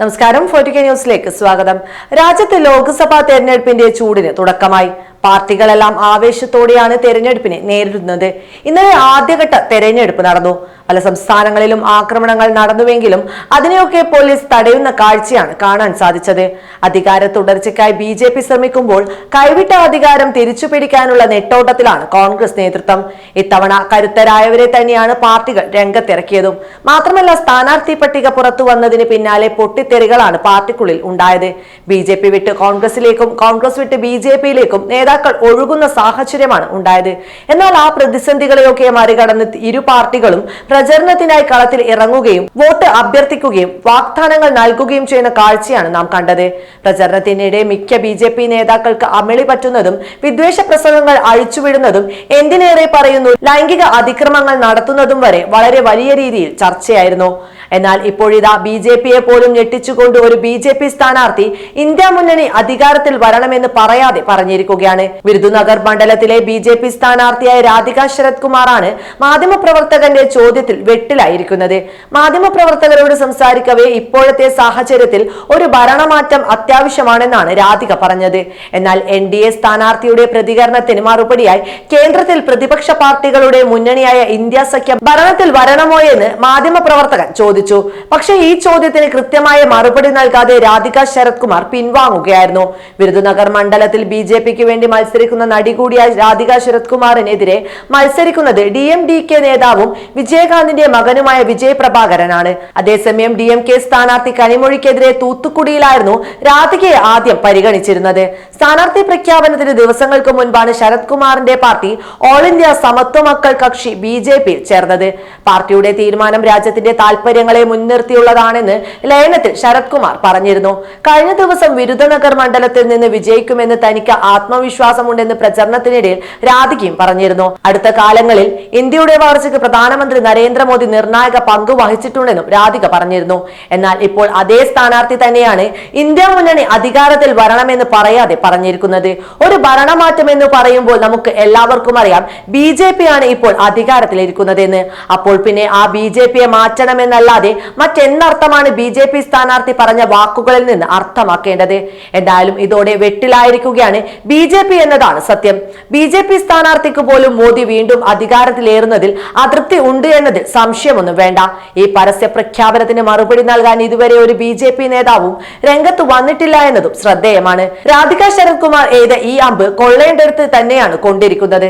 നമസ്കാരം. ഫോർട്ടിക്ക ന്യൂസിലേക്ക് സ്വാഗതം. രാജ്യത്ത് ലോക്സഭാ തെരഞ്ഞെടുപ്പിന്റെ ചൂടിന് തുടക്കമായി. പാർട്ടികളെല്ലാം ആവേശത്തോടെയാണ് തെരഞ്ഞെടുപ്പിനെ നേരിടുന്നത്. ഇന്നലെ ആദ്യഘട്ട തെരഞ്ഞെടുപ്പ് നടന്നു. പല സംസ്ഥാനങ്ങളിലും ആക്രമണങ്ങൾ നടന്നുവെങ്കിലും അതിനെയൊക്കെ പോലീസ് തടയുന്ന കാഴ്ചയാണ് കാണാൻ സാധിച്ചത്. അധികാര തുടർച്ചയ്ക്കായി ബി ജെ പി ശ്രമിക്കുമ്പോൾ കൈവിട്ട അധികാരം തിരിച്ചു പിടിക്കാനുള്ള നെട്ടോട്ടത്തിലാണ് കോൺഗ്രസ് നേതൃത്വം. ഇത്തവണ കരുത്തരായവരെ തന്നെയാണ് പാർട്ടികൾ രംഗത്തിറക്കിയതും. മാത്രമല്ല സ്ഥാനാർത്ഥി പട്ടിക പുറത്തു വന്നതിന് പിന്നാലെ പൊട്ടിത്തെറികളാണ് പാർട്ടിക്കുള്ളിൽ ഉണ്ടായത്. ബി വിട്ട് കോൺഗ്രസിലേക്കും കോൺഗ്രസ് വിട്ട് ബി ജെ പിയിലേക്കും നേതാക്കൾ ഒഴുകുന്ന സാഹചര്യമാണ് ഉണ്ടായത്. എന്നാൽ ആ പ്രതിസന്ധികളെയൊക്കെ മറികടന്ന് ഇരു പാർട്ടികളും പ്രചരണത്തിനായി കളത്തിൽ ഇറങ്ങുകയും വോട്ട് അഭ്യർത്ഥിക്കുകയും വാഗ്ദാനങ്ങൾ നൽകുകയും ചെയ്യുന്ന കാഴ്ചയാണ് നാം കണ്ടത്. പ്രചരണത്തിനിടെ മിക്ക ബി ജെ പി നേതാക്കൾക്ക് അമിളി പറ്റുന്നതും വിദ്വേഷ പ്രസംഗങ്ങൾ അഴിച്ചുവിടുന്നതും എന്തിനേറെ പറയുന്നു ലൈംഗിക അതിക്രമങ്ങൾ നടത്തുന്നതും വരെ വളരെ വലിയ രീതിയിൽ ചർച്ചയായിരുന്നു. എന്നാൽ ഇപ്പോഴിതാ ബി ജെ പിയെ പോലും ഞെട്ടിച്ചുകൊണ്ട് ഒരു ബി ജെ പി സ്ഥാനാർത്ഥി ഇന്ത്യ മുന്നണി അധികാരത്തിൽ വരണമെന്ന് പറയാതെ പറഞ്ഞിരിക്കുകയാണ്. വിരുദുനഗർ മണ്ഡലത്തിലെ ബി ജെ പി സ്ഥാനാർത്ഥിയായ രാധിക ശരത് കുമാറാണ് മാധ്യമപ്രവർത്തകന്റെ ചോദ്യത്തിൽ വെട്ടിലായിരിക്കുന്നത്. മാധ്യമപ്രവർത്തകരോട് സംസാരിക്കവേ ഇപ്പോഴത്തെ സാഹചര്യത്തിൽ ഒരു ഭരണമാറ്റം അത്യാവശ്യമാണെന്നാണ് രാധിക പറഞ്ഞത്. എന്നാൽ എൻ ഡി എ സ്ഥാനാർത്ഥിയുടെ പ്രതികരണത്തിന് മറുപടിയായി കേന്ദ്രത്തിൽ പ്രതിപക്ഷ പാർട്ടികളുടെ മുന്നണിയായ ഇന്ത്യ സഖ്യം ഭരണത്തിൽ വരണമോ എന്ന് മാധ്യമപ്രവർത്തകൻ ചോദിച്ചു. പക്ഷേ ഈ ചോദ്യത്തിന് കൃത്യമായ മറുപടി നൽകാതെ രാധിക ശരത് കുമാർ പിൻവാങ്ങുകയായിരുന്നു. വിരുദുനഗർ മണ്ഡലത്തിൽ ബി ജെ പിക്ക് വേണ്ടി മത്സരിക്കുന്ന നടി കൂടിയായ രാധിക ശരത് കുമാറിനെതിരെ മത്സരിക്കുന്നത് ഡി എം ഡി കെ നേതാവും വിജയകാന്തിന്റെ മകനുമായ വിജയ് പ്രഭാകരനാണ് അതേസമയം ഡി എം കെ സ്ഥാനാർത്ഥി കനിമൊഴിക്കെതിരെ തൂത്തുക്കുടിയിലായിരുന്നു രാധികയെ ആദ്യം പരിഗണിച്ചിരുന്നത്. സ്ഥാനാർത്ഥി പ്രഖ്യാപനത്തിന് ദിവസങ്ങൾക്ക് മുൻപാണ് ശരത് കുമാറിന്റെ പാർട്ടി ഓൾ ഇന്ത്യ സമത്വ മക്കൾ കക്ഷി ബി ജെ പിയിൽ ചേർന്നത്. പാർട്ടിയുടെ തീരുമാനം രാജ്യത്തിന്റെ താൽപര്യങ്ങളെ മുൻനിർത്തിയുള്ളതാണെന്ന് ലയനത്തിൽ ശരത് കുമാർ പറഞ്ഞിരുന്നു. കഴിഞ്ഞ ദിവസം വിരുദ്ധനഗർ മണ്ഡലത്തിൽ നിന്ന് വിജയിക്കുമെന്ന് തനിക്ക് ആത്മവിശ്വാസമുണ്ടെന്ന് പ്രചരണത്തിനിടയിൽ രാധികയും പറഞ്ഞിരുന്നു. അടുത്ത കാലങ്ങളിൽ ഇന്ത്യയുടെ വളർച്ചയ്ക്ക് പ്രധാനമന്ത്രി നരേന്ദ്രമോദി നിർണായക പങ്ക് വഹിച്ചിട്ടുണ്ടെന്നും രാധിക പറഞ്ഞിരുന്നു. എന്നാൽ ഇപ്പോൾ അതേ സ്ഥാനാർത്ഥി തന്നെയാണ് ഇന്ത്യ മുന്നണി അധികാരത്തിൽ വരണമെന്ന് പറയാതെ പറഞ്ഞിരിക്കുന്നത്. ഒരു ഭരണമാറ്റം എന്ന് പറയുമ്പോൾ നമുക്ക് എല്ലാവർക്കും അറിയാം ബി ജെ പി ആണ് ഇപ്പോൾ അധികാരത്തിലിരിക്കുന്നതെന്ന്. അപ്പോൾ പിന്നെ ആ ബി ജെ പിയെ മാറ്റണമെന്നല്ലാതെ മറ്റെന്നർത്ഥമാണ് ബി ജെ പി സ്ഥാനാർത്ഥി പറഞ്ഞ വാക്കുകളിൽ നിന്ന് അർത്ഥമാക്കേണ്ടത്. എന്തായാലും ഇതോടെ വെട്ടിലായിരിക്കുകയാണ് ബി ജെ പി എന്നതാണ് സത്യം. ബി ജെ പി സ്ഥാനാർത്ഥിക്ക് പോലും മോദി വീണ്ടും അധികാരത്തിലേറുന്നതിൽ അതൃപ്തി ഉണ്ട് എന്നതിൽ സംശയമൊന്നും വേണ്ട. ഈ പരസ്യ പ്രഖ്യാപനത്തിന് മറുപടി നൽകാൻ ഇതുവരെ ഒരു ബി ജെ പി നേതാവും രംഗത്ത് വന്നിട്ടില്ല എന്നതും ശ്രദ്ധേയമാണ്. രാധിക ശരത് കുമാർ എയ്ത ഈ അമ്പ് കൊള്ളേണ്ടടുത്ത് തന്നെയാണ് കൊണ്ടിരിക്കുന്നത്.